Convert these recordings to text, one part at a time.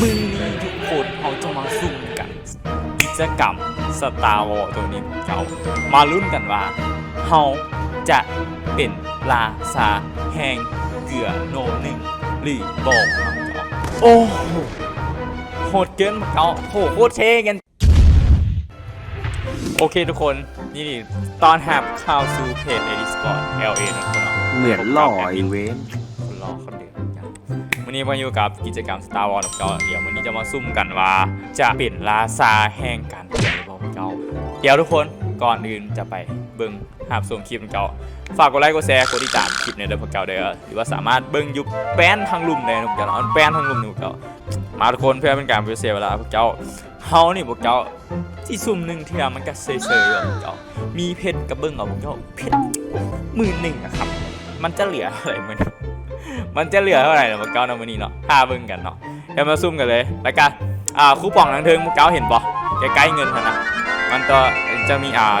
มือนี้ทุกคนเขาจะมาซุ่มกันกิจกรรมสตาร์วอตัวนี้เก่ามาลุ้นกันว่าเขาจะเป็นราซาแห่งเกลือโนหนึ่งหรือบอกครับเก่าโอ้โหโหดเกินเก่าโหโคตรเท่กันโอเคทุกคนนี่ตอนหับข่าวสู่เพจ Edis Sport LA นะทุกคนเนาะเหมือนหล่อไอเวนคนรอคนเดือดจัง วันนี้มาอยู่กับกิจกรรม Star Wars กับเจ้าเดี๋ยววันนี้จะมาซุ่มกันว่า จะเป็นลาซาแห่งการเปลี่ยนบอกเจ้าเดี๋ยวทุกคนก่อนอื่นจะไปเบิ้งหาบส่งคลิปของเจ้าฝากกดไลค์กดแชร์กดติดตามคลิปในเดือนพวกเจ้าเด้อหรือว่าสามารถเบิ้งยุบแป้นทางลุ่มได้นะพวกเจ้าเนาะแป้นทางลุ่มนี่พวกเจ้ามาทุกคนเพื่อเป็นการเสียเวลาพวกเจ้าเฮานี่พวกเจ้าที่ซุ่มหนึ่งเทียมันก็เซยๆอยู่พวกเจ้ามีเพชรกระเบื้องเอาพวกเจ้าเพชรหมื่นหนึ่งอะครับ มันจะเหลืออะไรมัน มันจะเหลือเท่าไหร่เนาะพวกเจ้าเนาะวันนี้เนาะห้าเบิ้งกันเนาะเดี๋ยวมาซุ่มกันเลยแล้วกันอ่าคูปองทางเทิงพวกเจ้าเห็นปะใกล้ๆเงินนะมันก็จะมีอ่า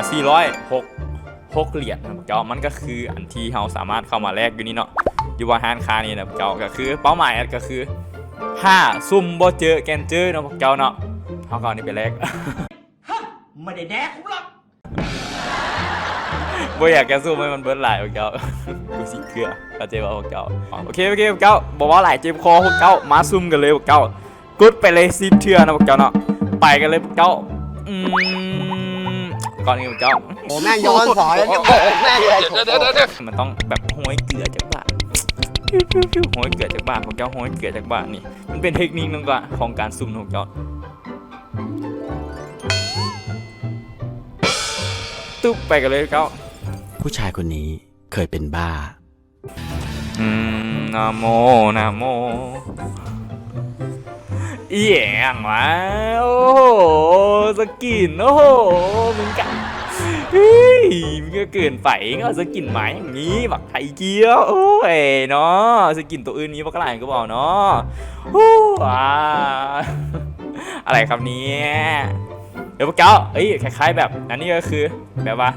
406 6เหรียญนะพวกเจ้ามันก็คืออันที่เราสามารถเข้ามาแลกอยู่นี่เนาะอยู่ว่าห้านค้านี่นะพวกเจ้าก็คือเป้าหมายก็คือถ้าซุ่มบ่เจอแกนเจอเนาะพวกเจ้าเนาะเขาก็เอานี่ไปแลกไม่ได้แดกผมหรอก บ่อยากแกซุ่มให้มันเบิดหลายพวกเจ้ากูสิเกลือเข้าใจบ่พวกเจ้าโอเคโอเคพวกเจ้าบอกว่าหลายเจ็บคอพวกเจ้ามาซุ่มกันเลยพวกเจ้ากดไปเลยสิเทื่อนะพวกเจ้าเนาะไปกันเลยพวกเจ้าอืมก่อนอื่นพวกเจ้าโอ้แม่งย้อนสอนแล้วจะบอกแม่งเลยมันต้องแบบห้อยเกลือจากบ้านฟิวฟิวฟิวห้อยเกลือจากบ้านพวกเจ้าห้อยเกลือจากบ้านนี่มันเป็นเทคนิคนึงก่อนของการซุ่มนะพวกเจ้าตุ๊บไปกันเลยพวกเจ้า ผู้ชายคนนี้เคยเป็นบ้า อืมนะโมนะโมอีแหงวะโอ้โหสกินโอ้โหมึงกันเฮ้ยมึงก็เกินไปก็เอาสกินไหมอย่างนี้บักไทยเกี้ยวโอ้ยเนาะสกินตัวอื่นนี้บักหลายก็บอกเนาะโอ้ว้าอะไรครับเนี่ยเดี๋ยวพวกเจ้าเอ้ยคล้ายๆแบบอันนี้ก็คือแบบว่า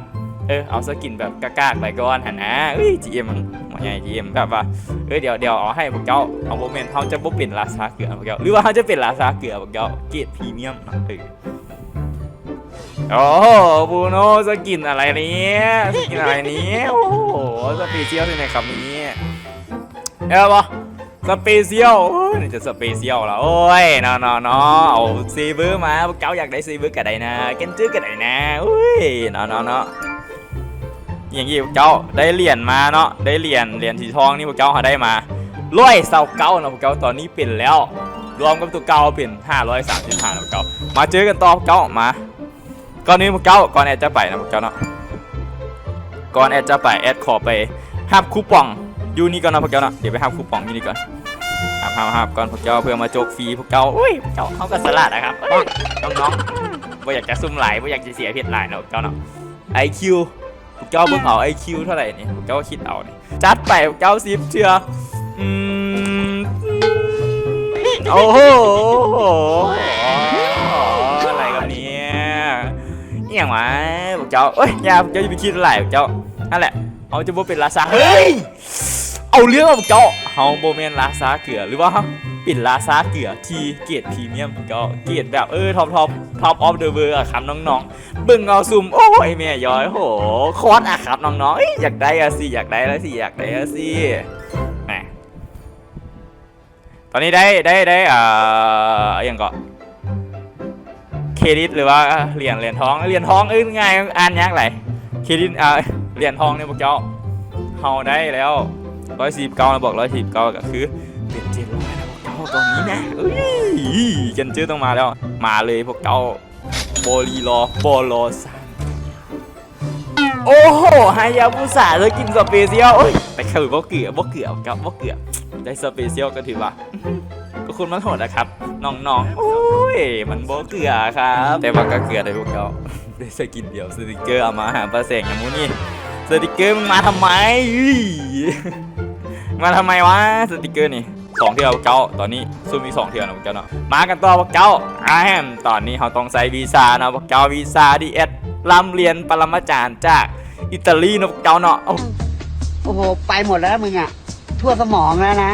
เออเอาสกินแบบกากๆไปก่อนหันนะเอ้ย GM มันหมอใหญ่ GM แบบว่าเอ้ยเดี๋ยวเดี๋ยวเอาให้พวกเจ้าเอาโมเมนต์เขาจะบ่เป็นราคาเกลือพวกเจ้าหรือว่าเขาจะเป็นราคาเกลือพวกเจ้าเกรดพรีเมียมเนะเออโอ้โหบูโนสกินอะไรเนี้ยสกินอะไรเนี้ยโอ้โหสเปเชียลที่ไหนครับนี้เออปะสเปเชียลนี่จะสเปเชียลละโอ้ยนาะเนนาะเอาซีเบอร์มาพวกเจ้าอยากได้ซีเบอร์กันได้นะเกนจื้อกันได้นะอุ้ยนาะเนนาะ อย่างนี้พวกเจ้าได้เหรียญมาเนาะได้เหรียญเหรียญสีทองนี่พวกเจ้าเขาได้มาร้อยเสาเก้านะพวกเจ้าตอนนี้เป็นแล้วรวมกับตัวเก่าเป็น535นะพวกเจ้ามาเจอกันต่อพวกเจ้ามาก่อนนี้พวกเจ้าก่อนแอดจะไปนะพวกเจ้าเนาะก่อนแอดจะไปแอดขอไปหับคูปองอยู่นี่ก่อนนะพวกเจ้าเนาะเดี๋ยวไปหับคูปองอยู่นี่ก่อนหับหับหับก่อนพวกเจ้าเพื่อมาโจกฟรีพวกเจ้าอุ้ยพวกเจ้าเขาก็สลัดนะครับเอ้ยน้องไม่อยากจะซุ่มไหลไม่อยากจะเสียเพชรไหลนะพวกเจ้าเนาะ IQ พว กเจ้าเบิ่งเอา IQ เท่าไหร่นี่พวกเจ้าก็คิดเอานี่จัดไปพวกเจ้าสิบเชื่ออืมโอ้โหอะไรกันเนี่ยอหย่างวะพวกเจ้าเอ้ยยาพวกเจ้าอย่าไปคิดอะไรพวกเจ้านั่นแหละเอาจะบ่เป็นลาซาเฮ้ยเอาเรื่องเอาพวกเจ้าเฮาโบเมนลาซาเกลือหรือว่า ปิดลาซาเกือทีเกรดพรีเมียมพวกเจ้าเกรดแบบเออท็อปท็อปท็อปออฟเดอะเวอร์อะครับน้องๆบึงเอาซุ่มโอ้ยแม่ย้อยโหคอสอะครับน้องๆอยากได้อะสิอยากได้แล้วสิอยากได้อะสิแหมตอนนี้ได้ได้ได้อ่าอย่างก็เครดิตหรือว่าเหรียญเหรียญทองเหรียญทองเอ้ยง่ายอ่านยากไรเครดิตอ่าเหรียญทองเนี่ยพวกเจ้าเฮาได้แล้วร้อยสี่เก้าบอกร้อยสี่เก้าก็คือเป็นเจ ตอนนี้นะเอ้ยกันเจอต้องมาแล้ว มาเลยพวกเจ้าโบลีรอบอลอซันโอ้โหฮายาบุสาเลยกินสเปเชียลโอ้ยแต่คือบ่เกลือบ่เกลือกับบ่เกลือได้สเปเชียลก็ถือว่าก็คุณมันโหดนะครับน้องๆโอ้ยมันบ่เกลือครับ แต่ว่าก็เกลือได้พวกเราได้สกินเดียวสติกเกอร์เอามาหาปลาแสงอย่างมูนี่สติกเกอร์มึงมาทำไมมาทำไมวะสติกเกอร์นี่ สองเที่ยวเก้าตอนนี้ซูมมีสองเที่ยวนะพวกเจ้าเนาะมากันต่อพวกเจ้าอาแฮมตอนนี้เขาต้องใส่วีซ่านะพวกเจ้าวีซ่าดีเอสลำเรียนปรมาจารย์จากอิตาลีนะพวกเจ้าเนาะโอ้โอ้โหไปหมดแล้วมึงอะทั่วสมองแล้วนะ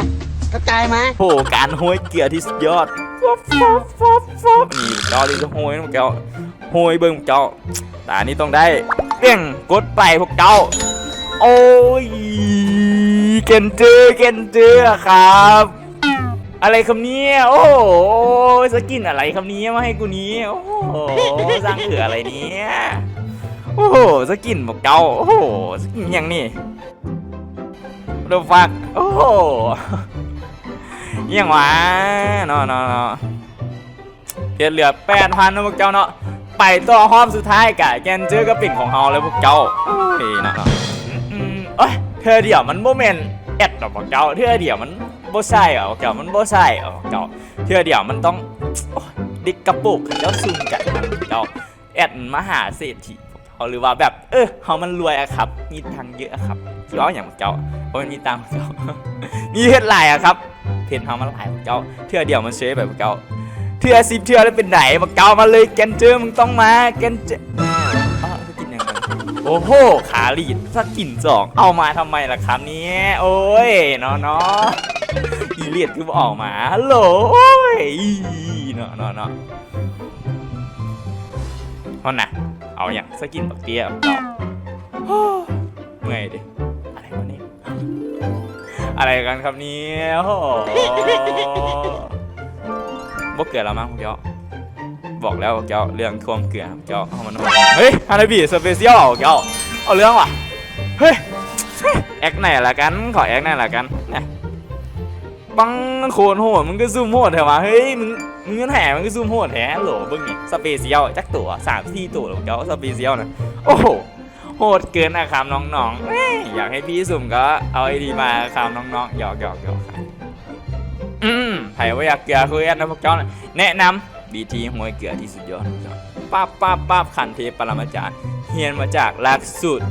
เข้าใจไหมโหการห้อยเกียร์ที่สุดยอดโอ้ฟับฟับฟับฟับนี่เจ้าดิจะโหยพวกเจ้าโหยเบิ่งพวกเจ้าแต่อันนี้ต้องได้เปี้ยงกดไปพวกเจ้าโอ้ยเกนเจอเกนเจอครับ อะไรคำนี้โอ้โหสกินอะไรคำนี้มาให้กูนี้โอ้โหสร้างเอืออะไรเนี้ยโอ้โหสกินบอกเจ้าโอ้โหสกินย่างนี้เดฟักโอ้โหยังวะเนาะเนาะเนาะเพียเหลือแปดพันนะพวกเจ้าเนาะไปต่อห้อมสุดท้ายกะแกนเจอกับปิ่นของเฮาเลยพวกเจ้าโอ้ยเนาะเนาะเอ้ยเธอเดี๋ยวมันโมเมนต์แอดหรอกพวกเจ้าเธอเดี๋ยวมัน บ่ใช่เหรอพวกเจ้ามันบ่ใช่เหรอพวกเจ้าเธอเดียวมันต้องดิกกระปุกเจ้าซุ่มกันนะพวกเจ้าแอดมหาเศรษฐีเจ้าหรือว่าแบบเออเฮามันรวยอะครับ มีทางเยอะอะครับเกี่ยวอย่างพวกเจ้าเพราะมันมีตังค์พวกเจ้ามีเฮ็ดหลายอะครับเพนเฮามันหลายเจ้าเทื่อเดียวมันเชฟแบบพวกเจ้าเทื่อสิบเทื่อแล้วเป็นไหนพวกเจ้ามาเลยแกนเจอมึงต้องมาแกนเจออ้าโอ้โหขาลีดสกินสองเอามาทำไมล่ะครับเนี่ยโอ้ยเนาะเนาะ เลียดคือบ่ออกมาฮัลโหลยอีเนาะเนาะเนาะเอาน่ะ เอาอย่างสกินบักเตี้ยพวกเจ้าโอ้เมื่อยดิอะไรวะเนี่ยอะไรกันครับเนี่ยโอ้โหบ่เกิดแล้วมั้งพวกเจ้าบอกแล้วเจ้าเรื่องท่วมเกลือเจ้าเอามันเฮ้ยฮานาบิสเปเชียลเจ้าเอาเรื่องว่ะเฮ้ยแอคไหนละกันขอแอคไหนละกันเนี่ย ปังโคนโหดมึงก็ซูมโหดเถอะวะเฮ้ยมึงมึงเงินแห่มึงก็ซูมโหดแท้โหลบิ้งนี่สเปเชียลจักตัวสามสี่ตัวพวกเจ้าสเปเชียลนะโอ้โหโหดเกินอะครับน้องๆอยอยากให้พี่สุ่มก็เอาไอดีมาครับน้องๆหยอกหยอกหยอกครับอืมไผ่ว่าอยากเกลือคุยกันนะพวกเจ้าน่ะแนะนำบีทีหวยเกลือที่สุดยอดป้าบป้าบป้าบขันเทปรมาจารย์เฮียนมาจากหลักสูตร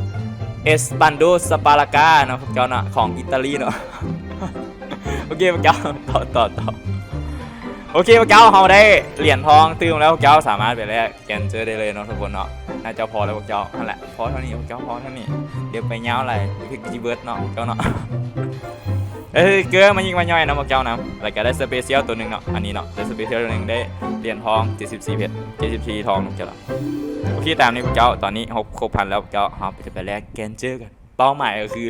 เอสบันโดสปาลากาเนาะพวกเจ้าเน่ะของอิตาลีเนาะ โอเคพวกเจ้าต่อต่อต่อโอเคพวกเจ้าเราได้เหรียญทองตื้มแล้วพวกเจ้าสามารถไปแลกแกนเจอได้เลยเนาะทุกคนเนาะน่าจะพอแล้วพวกเจ้านั่นแหละพอเท่านี้พวกเจ้าพอเท่านี้เดี๋ยวไปเงาอะไรคือจีเบิร์ดเนาะพวกเจ้าเนาะเอ้ยเกลือมายิงมาย่อยนะพวกเจ้านะแล้วก็ได้สเปเชียลตัวหนึ่งเนาะ อันนี้เนาะ ได้สเปเชียลตัวหนึ่งได้เหรียญทอง 74เพชร74 ทองพวกเจ้าโอเคตามนี้พวกเจ้า ตอนนี้ครบครบพันแล้วพวกเจ้าเราจะไปแลกแกนเจอร์กัน เป้าหมายก็คือ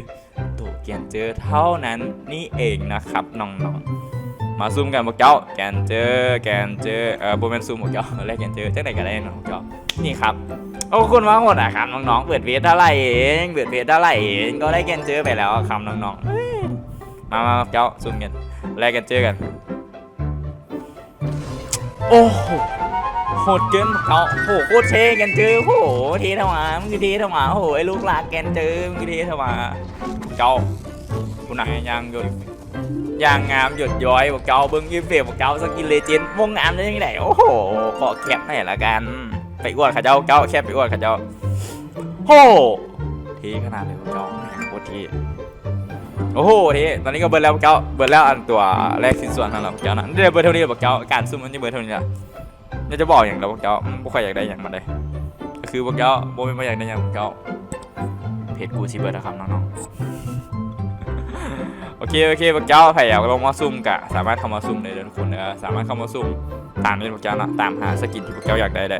ตัว กนเจอเท่านั้นนี่เองนะครับน้องๆ มาซูมกันพวกเจ้าแกนเจอแกนเจอเอ่อโบแมนซูมพวกเจ้าแลกแกนเจอจังไหนก็ได้เนาะพวกเจ้านี่ครับโอ้คุณว่าหมดอะครับน้องๆเปิดเวทเท่าไรเองเปิดเวทเท่าไรเองก็ได้แกนเจอไปแล้วครับน้องๆมามาเจ้าซุ่มกันแลกแกนเจอกัน โอ้โหโหดเกินเขาโหโคตรเท่กันเจอโหเท่เท่ามามึงคือเท่เท่าโหไอ้ลูกหลานแกนเจอมึงคือเท่เท่าหมา เจ้าคุณนายยางหยดยางงามหยดย้อยบอกเจ้าเบิ้งยิ้มเฟรบอกเจ้าสกินเลเจนด์วงงามได้ยังไงโอ้โหขอแคปหน่อยละกัน ไปอวดข้าเจ้าเจ้าแคบไปอวดข้าเจ้าโหทีขนาดเลยพวกเจ้าโคตรทีโอ้โหทีตอนนี้ก็เบิร์แล้วพวกเจ้าเบิร์แล้วอันตัวแรกสิ้นส่วนนั่นแหละพวกเจ้านะเดี๋ยวเบิร์เท่านี้พวกเจ้าการซุ่มมันจะเบิร์เท่านี้ละอยาจะบอกอย่างเราพวกเจ้าพวกใครอยากได้อย่างมาได้ก็คือพวกเจ้าโบไม่อยากได้อย่างพวกเจ้าเพจกูชีเบิร์นะครับน้องๆ เคโอเคพวกเจ้าพยายามลงมาซุ่มกะ สามารถเข้ามาซุ่มได้เลยทุกคนเนอะสามารถเข้ามาซุ่มตามเด่นพวกเจ้านะตามหาสกินที่พวกเจ้าอยากได้ได้